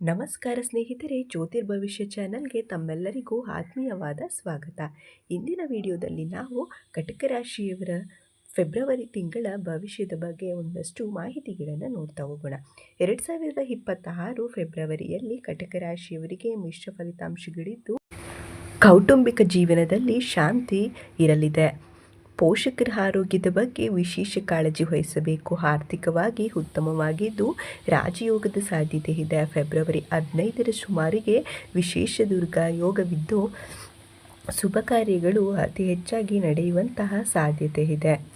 ನಮಸ್ಕಾರ ಸ್ನೇಹಿತರೆ ಜ್ಯೋತಿರ್ಭವಿಷ್ಯ ಚಾನಲ್ಗೆ ತಮ್ಮೆಲ್ಲರಿಗೂ ಆತ್ಮೀಯವಾದ ಸ್ವಾಗತ. ಇಂದಿನ ವಿಡಿಯೋದಲ್ಲಿ ನಾವು ಕಟಕ ರಾಶಿಯವರ ಫೆಬ್ರವರಿ ತಿಂಗಳ ಭವಿಷ್ಯದ ಬಗ್ಗೆ ಒಂದಷ್ಟು ಮಾಹಿತಿಗಳನ್ನು ನೋಡ್ತಾ ಹೋಗೋಣ. ಎರಡು ಸಾವಿರದ ಇಪ್ಪತ್ತಾರು ಫೆಬ್ರವರಿಯಲ್ಲಿ ಕಟಕ ರಾಶಿಯವರಿಗೆ ಮಿಶ್ರ ಫಲಿತಾಂಶಗಳಿದ್ದು, ಕೌಟುಂಬಿಕ ಜೀವನದಲ್ಲಿ ಶಾಂತಿ ಇರಲಿದೆ. ಪೋಷಕರ ಆರೋಗ್ಯದ ಬಗ್ಗೆ ವಿಶೇಷ ಕಾಳಜಿ ವಹಿಸಬೇಕು. ಆರ್ಥಿಕವಾಗಿ ಉತ್ತಮವಾಗಿದ್ದು, ರಾಜಯೋಗದ ಸಾಧ್ಯತೆ ಇದೆ. ಫೆಬ್ರವರಿ ಹದಿನೈದರ ಸುಮಾರಿಗೆ ವಿಶೇಷ ದುರ್ಗಾ ಯೋಗವಿದ್ದು, ಶುಭ ಕಾರ್ಯಗಳು ಅತಿ ಹೆಚ್ಚಾಗಿ ನಡೆಯುವಂತಹ ಸಾಧ್ಯತೆ ಇದೆ.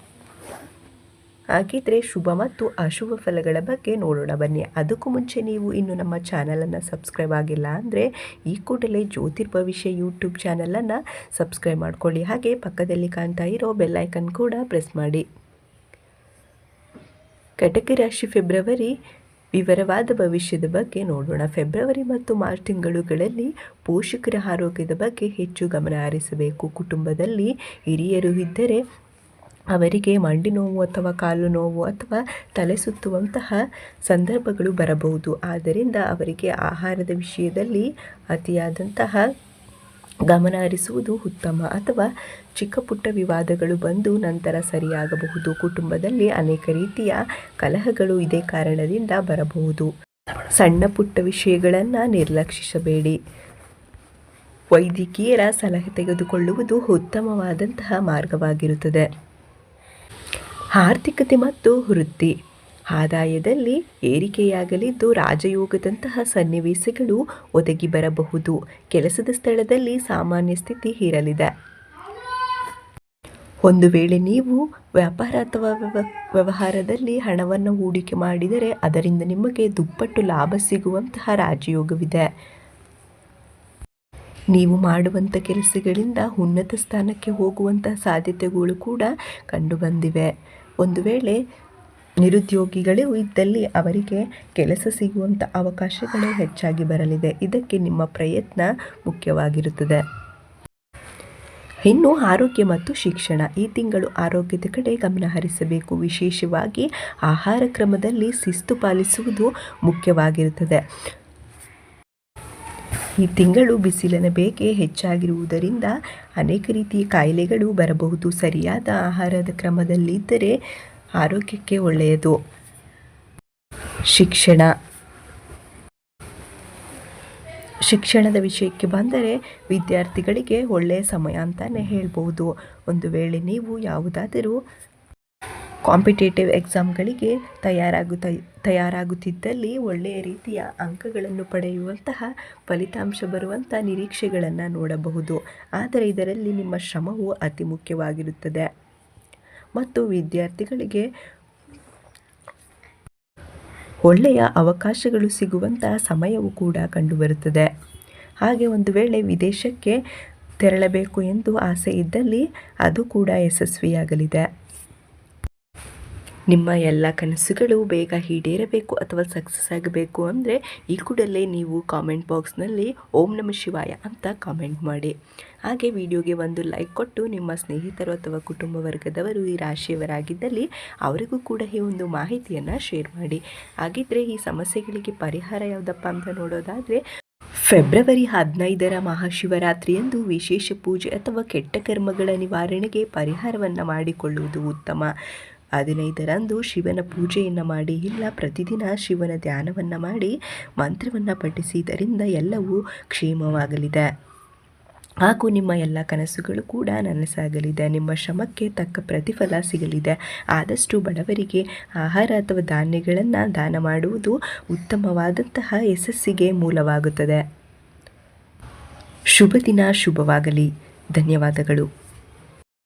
ಹಾಗಿದ್ರೆ ಶುಭ ಮತ್ತು ಅಶುಭ ಫಲಗಳ ಬಗ್ಗೆ ನೋಡೋಣ. ಬನ್ನಿ, ಅದಕ್ಕೂ ಮುಂಚೆ ನೀವು ಇನ್ನು ನಮ್ಮ ಚಾನಲನ್ನು ಸಬ್ಸ್ಕ್ರೈಬ್ ಆಗಿಲ್ಲ ಅಂದರೆ ಈ ಕೂಡಲೇ ಜ್ಯೋತಿರ್ಭವಿಷ್ಯ ಯೂಟ್ಯೂಬ್ ಚಾನಲನ್ನು ಸಬ್ಸ್ಕ್ರೈಬ್ ಮಾಡ್ಕೊಳ್ಳಿ. ಹಾಗೆ ಪಕ್ಕದಲ್ಲಿ ಕಾಣ್ತಾ ಇರೋ ಬೆಲ್ಲೈಕನ್ ಕೂಡ ಪ್ರೆಸ್ ಮಾಡಿ. ಕಟಕ ರಾಶಿ ಫೆಬ್ರವರಿ ವಿವರವಾದ ಭವಿಷ್ಯದ ಬಗ್ಗೆ ನೋಡೋಣ. ಫೆಬ್ರವರಿ ಮತ್ತು ಮಾರ್ಚ್ ತಿಂಗಳುಗಳಲ್ಲಿ ಪೋಷಕರ ಆರೋಗ್ಯದ ಬಗ್ಗೆ ಹೆಚ್ಚು ಗಮನ ಹರಿಸಬೇಕು. ಕುಟುಂಬದಲ್ಲಿ ಹಿರಿಯರು ಇದ್ದರೆ ಅವರಿಗೆ ಮಂಡಿ ನೋವು ಅಥವಾ ಕಾಲು ನೋವು ಅಥವಾ ತಲೆ ಸುತ್ತುವಂತಹ ಸಂದರ್ಭಗಳು ಬರಬಹುದು. ಆದ್ದರಿಂದ ಅವರಿಗೆ ಆಹಾರದ ವಿಷಯದಲ್ಲಿ ಅತಿಯಾದಂತಹ ಗಮನ ಹರಿಸುವುದು ಉತ್ತಮ. ಅಥವಾ ಚಿಕ್ಕ ಪುಟ್ಟ ವಿವಾದಗಳು ಬಂದು ನಂತರ ಸರಿಯಾಗಬಹುದು. ಕುಟುಂಬದಲ್ಲಿ ಅನೇಕ ರೀತಿಯ ಕಲಹಗಳು ಇದೇ ಕಾರಣದಿಂದ ಬರಬಹುದು. ಸಣ್ಣ ಪುಟ್ಟ ವಿಷಯಗಳನ್ನು ನಿರ್ಲಕ್ಷಿಸಬೇಡಿ. ವೈದ್ಯಕೀಯರ ಸಲಹೆ ತೆಗೆದುಕೊಳ್ಳುವುದು ಉತ್ತಮವಾದಂತಹ ಮಾರ್ಗವಾಗಿರುತ್ತದೆ. ಆರ್ಥಿಕತೆ ಮತ್ತು ವೃತ್ತಿ. ಆದಾಯದಲ್ಲಿ ಏರಿಕೆಯಾಗಲಿದ್ದು ರಾಜಯೋಗದಂತಹ ಸನ್ನಿವೇಶಗಳು ಒದಗಿ ಬರಬಹುದು. ಕೆಲಸದ ಸ್ಥಳದಲ್ಲಿ ಸಾಮಾನ್ಯ ಸ್ಥಿತಿ ಇರಲಿದೆ. ಒಂದು ವೇಳೆ ನೀವು ವ್ಯಾಪಾರ ಅಥವಾ ವ್ಯವಹಾರದಲ್ಲಿ ಹಣವನ್ನು ಹೂಡಿಕೆ ಮಾಡಿದರೆ ಅದರಿಂದ ನಿಮಗೆ ದುಪ್ಪಟ್ಟು ಲಾಭ ಸಿಗುವಂತಹ ರಾಜಯೋಗವಿದೆ. ನೀವು ಮಾಡುವಂಥ ಕೆಲಸಗಳಿಂದ ಉನ್ನತ ಸ್ಥಾನಕ್ಕೆ ಹೋಗುವಂತಹ ಸಾಧ್ಯತೆಗಳು ಕೂಡ ಕಂಡುಬಂದಿವೆ. ಒಂದು ವೇಳೆ ನಿರುದ್ಯೋಗಿಗಳೇ ಇದ್ದಲ್ಲಿ ಅವರಿಗೆ ಕೆಲಸ ಸಿಗುವಂಥ ಅವಕಾಶಗಳೇ ಹೆಚ್ಚಾಗಿ ಬರಲಿದೆ. ಇದಕ್ಕೆ ನಿಮ್ಮ ಪ್ರಯತ್ನ ಮುಖ್ಯವಾಗಿರುತ್ತದೆ. ಇನ್ನು ಆರೋಗ್ಯ ಮತ್ತು ಶಿಕ್ಷಣ. ಈ ತಿಂಗಳು ಆರೋಗ್ಯದ ಕಡೆ ಗಮನ ಹರಿಸಬೇಕು. ವಿಶೇಷವಾಗಿ ಆಹಾರ ಕ್ರಮದಲ್ಲಿ ಶಿಸ್ತು ಪಾಲಿಸುವುದು ಮುಖ್ಯವಾಗಿರುತ್ತದೆ. ಈ ತಿಂಗಳು ಬಿಸಿಲಿನ ಬೇಗೆ ಹೆಚ್ಚಾಗಿರುವುದರಿಂದ ಅನೇಕ ರೀತಿಯ ಕಾಯಿಲೆಗಳು ಬರಬಹುದು. ಸರಿಯಾದ ಆಹಾರದ ಕ್ರಮದಲ್ಲಿದ್ದರೆ ಆರೋಗ್ಯಕ್ಕೆ ಒಳ್ಳೆಯದು. ಶಿಕ್ಷಣ. ಶಿಕ್ಷಣದ ವಿಷಯಕ್ಕೆ ಬಂದರೆ ವಿದ್ಯಾರ್ಥಿಗಳಿಗೆ ಒಳ್ಳೆಯ ಸಮಯ ಅಂತಲೇ ಹೇಳ್ಬೋದು. ಒಂದು ವೇಳೆ ನೀವು ಯಾವುದಾದರೂ ಕಾಂಪಿಟೇಟಿವ್ ಎಕ್ಸಾಮ್ಗಳಿಗೆ ತಯಾರಾಗುತ್ತ ತಯಾರಾಗುತ್ತಿದ್ದಲ್ಲಿ ಒಳ್ಳೆಯ ರೀತಿಯ ಅಂಕಗಳನ್ನು ಪಡೆಯುವಂತಹ ಫಲಿತಾಂಶ ಬರುವಂಥ ನಿರೀಕ್ಷೆಗಳನ್ನು ನೋಡಬಹುದು. ಆದರೆ ಇದರಲ್ಲಿ ನಿಮ್ಮ ಶ್ರಮವು ಅತಿ ಮುಖ್ಯವಾಗಿರುತ್ತದೆ. ಮತ್ತು ವಿದ್ಯಾರ್ಥಿಗಳಿಗೆ ಒಳ್ಳೆಯ ಅವಕಾಶಗಳು ಸಿಗುವಂತಹ ಸಮಯವು ಕೂಡ ಕಂಡುಬರುತ್ತದೆ. ಹಾಗೆ ಒಂದು ವೇಳೆ ವಿದೇಶಕ್ಕೆ ತೆರಳಬೇಕು ಎಂದು ಆಸೆ ಇದ್ದಲ್ಲಿ ಅದು ಕೂಡ ಯಶಸ್ವಿಯಾಗಲಿದೆ. ನಿಮ್ಮ ಎಲ್ಲ ಕನಸುಗಳು ಬೇಗ ಈಡೇರಬೇಕು ಅಥವಾ ಸಕ್ಸಸ್ ಆಗಬೇಕು ಅಂದರೆ ಈ ಕೂಡಲೇ ನೀವು ಕಾಮೆಂಟ್ ಬಾಕ್ಸ್ನಲ್ಲಿ ಓಂ ನಮ ಶಿವಾಯ ಅಂತ ಕಾಮೆಂಟ್ ಮಾಡಿ. ಹಾಗೆ ವಿಡಿಯೋಗೆ ಒಂದು ಲೈಕ್ ಕೊಟ್ಟು ನಿಮ್ಮ ಸ್ನೇಹಿತರು ಅಥವಾ ಕುಟುಂಬ ವರ್ಗದವರು ಈ ರಾಶಿಯವರಾಗಿದ್ದಲ್ಲಿ ಅವರಿಗೂ ಕೂಡ ಈ ಒಂದು ಮಾಹಿತಿಯನ್ನು ಶೇರ್ ಮಾಡಿ. ಹಾಗಿದ್ದರೆ ಈ ಸಮಸ್ಯೆಗಳಿಗೆ ಪರಿಹಾರ ಯಾವುದಪ್ಪ ಅಂತ ನೋಡೋದಾದರೆ ಫೆಬ್ರವರಿ ಹದಿನೈದರ ಮಹಾಶಿವರಾತ್ರಿಯಂದು ವಿಶೇಷ ಪೂಜೆ ಅಥವಾ ಕೆಟ್ಟ ಕರ್ಮಗಳ ನಿವಾರಣೆಗೆ ಪರಿಹಾರವನ್ನು ಮಾಡಿಕೊಳ್ಳುವುದು ಉತ್ತಮ. ಹದಿನೈದರಂದು ಶಿವನ ಪೂಜೆಯನ್ನು ಮಾಡಿ, ಇಲ್ಲ, ಪ್ರತಿದಿನ ಶಿವನ ಧ್ಯಾನವನ್ನು ಮಾಡಿ ಮಂತ್ರವನ್ನು ಪಠಿಸಿದರಿಂದ ಎಲ್ಲವೂ ಕ್ಷೇಮವಾಗಲಿದೆ. ಹಾಗೂ ನಿಮ್ಮ ಎಲ್ಲ ಕನಸುಗಳು ಕೂಡ ನನಸಾಗಲಿದೆ. ನಿಮ್ಮ ಶ್ರಮಕ್ಕೆ ತಕ್ಕ ಪ್ರತಿಫಲ ಸಿಗಲಿದೆ. ಆದಷ್ಟು ಬಡವರಿಗೆ ಆಹಾರ ಅಥವಾ ಧಾನ್ಯಗಳನ್ನು ದಾನ ಮಾಡುವುದು ಉತ್ತಮವಾದಂತಹ ಯಶಸ್ಸಿಗೆ ಮೂಲವಾಗುತ್ತದೆ. ಶುಭ ದಿನ ಶುಭವಾಗಲಿ. ಧನ್ಯವಾದಗಳು.